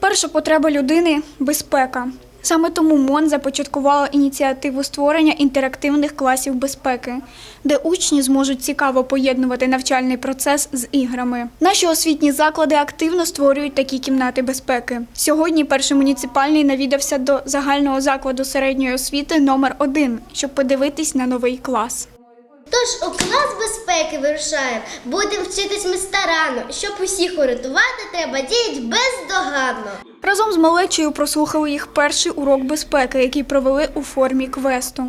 Перша потреба людини безпека. Саме тому МОН започаткувала ініціативу створення інтерактивних класів безпеки, де учні зможуть цікаво поєднувати навчальний процес з іграми. Наші освітні заклади активно створюють такі кімнати безпеки. Сьогодні перший муніципальний навідався до загального закладу середньої освіти номер 1 щоб подивитись на новий клас. Тож у клас безпеки вирушаємо. Будемо вчитись ми старанно. Щоб усіх урятувати, треба діяти бездоганно. Разом з малечею прослухали їх перший урок безпеки, який провели у формі квесту.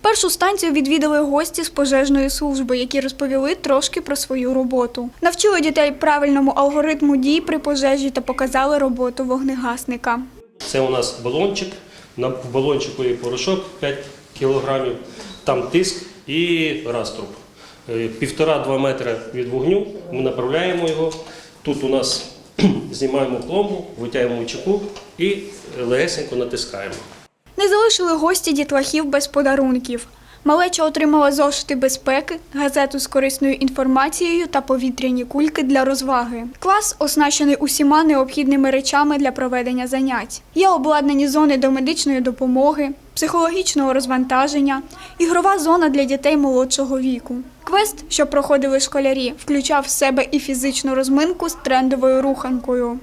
Першу станцію відвідали гості з пожежної служби, які розповіли трошки про свою роботу. Навчили дітей правильному алгоритму дій при пожежі та показали роботу вогнегасника. Це у нас балончик. На балончику є порошок 5 кілограмів, там тиск і раструб. Е, Півтора-два метри від вогню ми направляємо його. Тут у нас знімаємо пломбу, витягуємо чеку і легесенько натискаємо. Не залишили гості дітлахів без подарунків. Малеча отримала зошити безпеки, газету з корисною інформацією та повітряні кульки для розваги. Клас оснащений усіма необхідними речами для проведення занять. Є обладнані зони до медичної допомоги, психологічного розвантаження, ігрова зона для дітей молодшого віку. Квест, що проходили школярі, включав в себе і фізичну розминку з трендовою руханкою.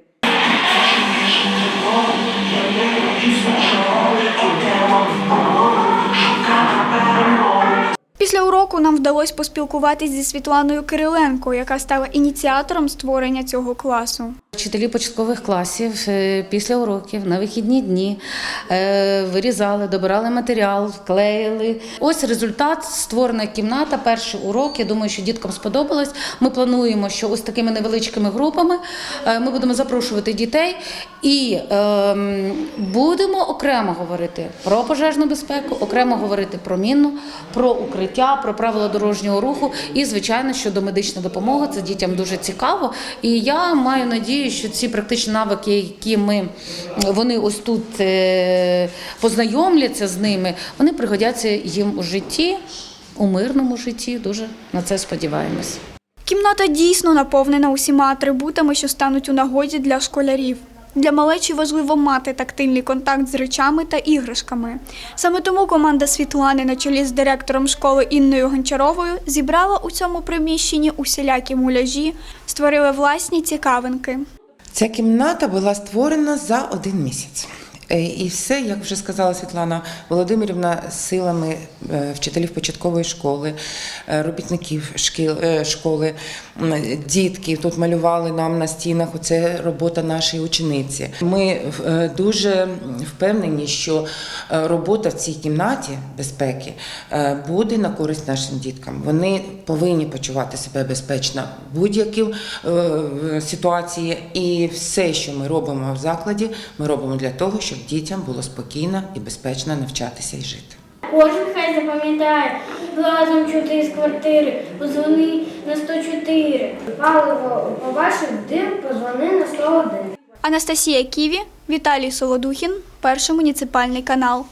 Після уроку нам вдалося поспілкуватись зі Світланою Кириленко, яка стала ініціатором створення цього класу. Вчителі початкових класів е, після уроків на вихідні дні е, вирізали, добирали матеріал, клеїли. Ось результат створена кімната. Перші уроки. Думаю, що діткам сподобалось. Ми плануємо, що ось такими невеличкими групами е, ми будемо запрошувати дітей і ем, будемо окремо говорити про пожежну безпеку, окремо говорити про мінну, про укриття, про правила дорожнього руху. І, звичайно, щодо медичної допомоги, це дітям дуже цікаво. І я маю надію, що ці практичні навики, які ми вони ось тут е, познайомляться з ними, вони пригодяться їм у житті, у мирному житті. Дуже на це сподіваємось. Кімната дійсно наповнена усіма атрибутами, що стануть у нагоді для школярів. Для малечі важливо мати тактильний контакт з речами та іграшками. Саме тому команда Світлани на чолі з директором школи Інною Гончаровою зібрала у цьому приміщенні усілякі муляжі, створили власні цікавинки. Ця кімната була створена за один місяць. Е, І все, як вже сказала Світлана Володимирівна, силами е, вчителів початкової школи, е, робітників шкіл, школи, м, дітки тут малювали нам на стінах. Оце робота нашої учениці. Ми дуже впевнені, що робота в цій кімнаті безпеки буде на користь нашим діткам. Вони повинні почувати себе безпечно в будь-якій ситуації. І все, що ми робимо в закладі, ми робимо для того, щоб дітям було спокійно і безпечно навчатися і жити. Кожен хай запам'ятає, глазом чути з квартири, позвони на 104. Паливо побачив дим, позвони на 101. Анастасія Ківі, Віталій Солодухін, перший муніципальний канал.